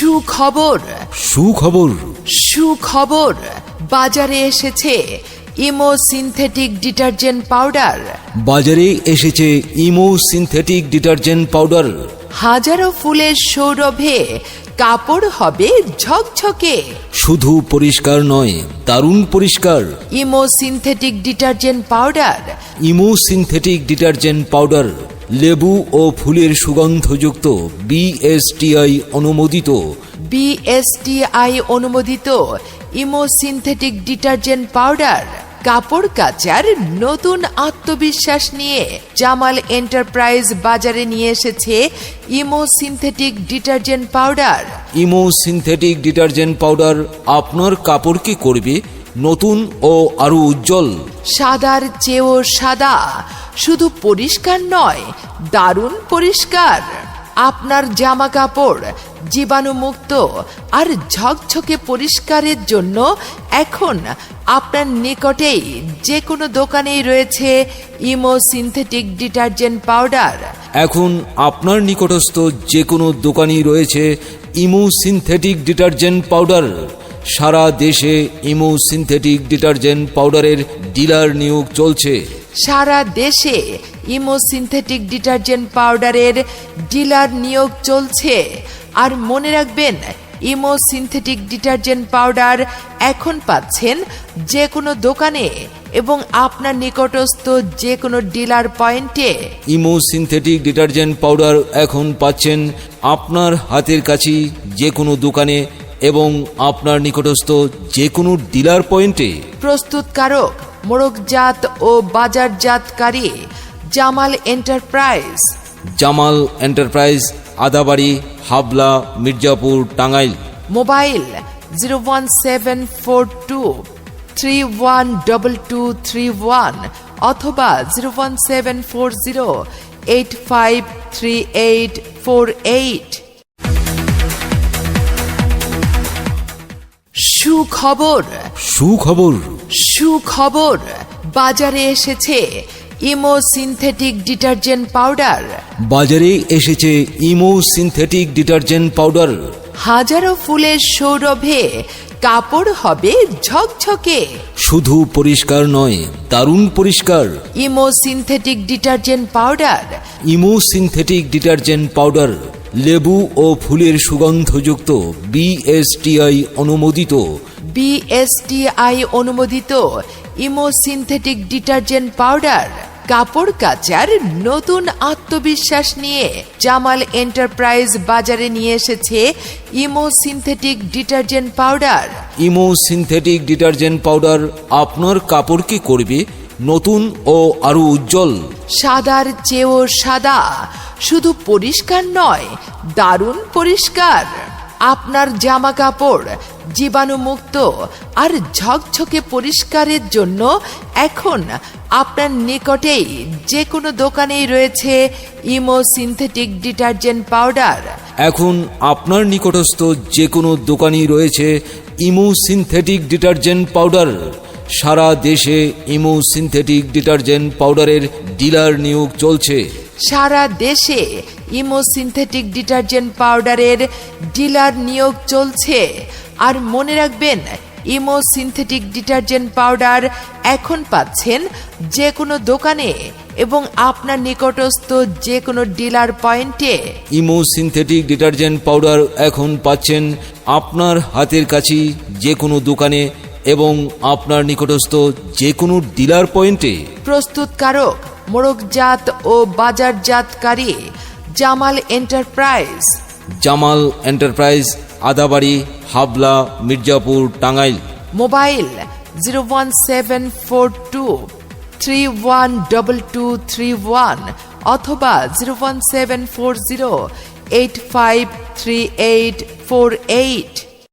সুখবর। সুখবর। সুখবর। বাজারে এসেছে ইমো সিনথেটিক ডিটারজেন্ট পাউডার। বাজারে এসেছে ইমো সিনথেটিক ডিটারজেন্ট পাউডার। হাজারো ফুলের সৌরভে কাপড় হবে ঝকঝকে। শুধু পরিষ্কার নয় দারুণ পরিষ্কার। Emo synthetic detergent powder. Emo synthetic detergent powder. লেবু ও ফুলের সুগন্ধযুক্ত বিএসটিআই অনুমোদিত। বিএসটিআই অনুমোদিত। Emo synthetic detergent powder. কাপড় কাচার নতুন আত্মবিশ্বাস নিয়ে জামাল এন্টারপ্রাইজ বাজারে নিয়ে এসেছে Emo synthetic detergent powder. Emo synthetic detergent powder আপনার কাপড় কাপড়কে করবে? নতুন ও আরও উজ্জ্বল। সাদার চেয়েও সাদা শুধু পরিষ্কার নয় দারুণ পরিষ্কার। আপনার জামা কাপড় জীবাণুমুক্ত আর ঝকঝকে পরিষ্কারের জন্য এখন আপনার নিকটেই যে কোনো দোকানেই রয়েছে ইমো সিনথেটিক ডিটারজেন্ট পাউডার। এখন আপনার নিকটস্থ যে কোনো দোকানেই রয়েছে ইমো সিনথেটিক ডিটারজেন্ট পাউডার। সারা দেশে ইমো সিনথেটিক ডিটারজেন্ট পাউডারের ডিলার নিয়োগ চলছে। সারা দেশে ইমো সিনথেটিক ডিটারজেন্ট পাউডারের ডিলার নিয়োগ চলছে। আর মনে রাখবেন ইমো সিনথেটিক ডিটারজেন্ট পাউডার এখন পাচ্ছেন যে কোনো দোকানে এবং আপনার নিকটস্থ যে কোনো ডিলার পয়েন্টে। ইমো সিনথেটিক ডিটারজেন্ট পাউডার এখন পাচ্ছেন আপনার হাতের কাছে যে কোনো দোকানে এবং আপনার নিকটস্থ যে কোনো ডিলার পয়েন্টে প্রস্তুতকারক মোড়কজাত ও বাজারজাতকারী Jamal enterprise. Jamal enterprise Adabari Habla Mirzapur Tangail. Mobile zero one seven four two three one double two three one অথবা zero one seven four zero eight five three eight four eight. সুখবর। সুখবর। সুখবর। বাজারে এসেছে imo synthetic detergent powder. বাজারে এসেছে imo synthetic detergent powder. হাজারো ফুলের সৌরভে কাপড় হবে ঝকঝকে। শুধু পরিষ্কার নয় দারুণ পরিষ্কার। Emo synthetic detergent powder. Emo synthetic detergent powder. লেবু ও ফুলের সুগন্ধযুক্ত বিএসটিআই অনুমোদিত। বিএসটিআই অনুমোদিত ইমো সিনথেটিক ডিটারজেন্ট পাউডার কাপড় কাচার নতুন আত্মবিশ্বাস নিয়ে জামাল এন্টারপ্রাইজ বাজারে নিয়ে এসেছে Emo synthetic detergent powder. Emo synthetic detergent powder আপনার কাপড়কে করবে? নতুন ও আরও উজ্জ্বল। সাদার চেয়েও সাদা শুধু পরিষ্কার নয় দারুণ পরিষ্কার। আপনার জামা কাপড় জীবাণুমুক্ত আর ঝকঝকে পরিষ্কারের জন্য এখন আপনার নিকটেই যে কোনো দোকানেই রয়েছে ইমো সিনথেটিক ডিটারজেন্ট পাউডার। এখন আপনার নিকটস্থ যে কোনো দোকানেই রয়েছে ইমো সিনথেটিক ডিটারজেন্ট পাউডার। সারা দেশে ইমো সিনথেটিক ডিটারজেন্ট পাউডারের ডিলার নিয়োগ চলছে। সারা দেশে ইমো সিনথেটিক ডিটারজেন্ট পাউডারের ডিলার নিয়োগ চলছে। আর মনে রাখবেন ইমো সিনথেটিক ডিটারজেন্ট পাউডার এখন পাচ্ছেন যে কোনো দোকানে এবং আপনার নিকটস্থ যে কোনো ডিলার পয়েন্টে। ইমো সিনথেটিক ডিটারজেন্ট পাউডার এখন পাচ্ছেন আপনার হাতের কাছে যে কোনো দোকানে এবং আপনার নিকটস্থ যে কোনো ডিলার পয়েন্টে প্রস্তুতকারক মোড়কজাত ও বাজারজাতকারী Jamal enterprise. Jamal enterprise Adabari Habla Mirzapur Tangail. Mobile zero one seven four two three one double two three one অথবা zero one seven four zero eight five three eight four eight.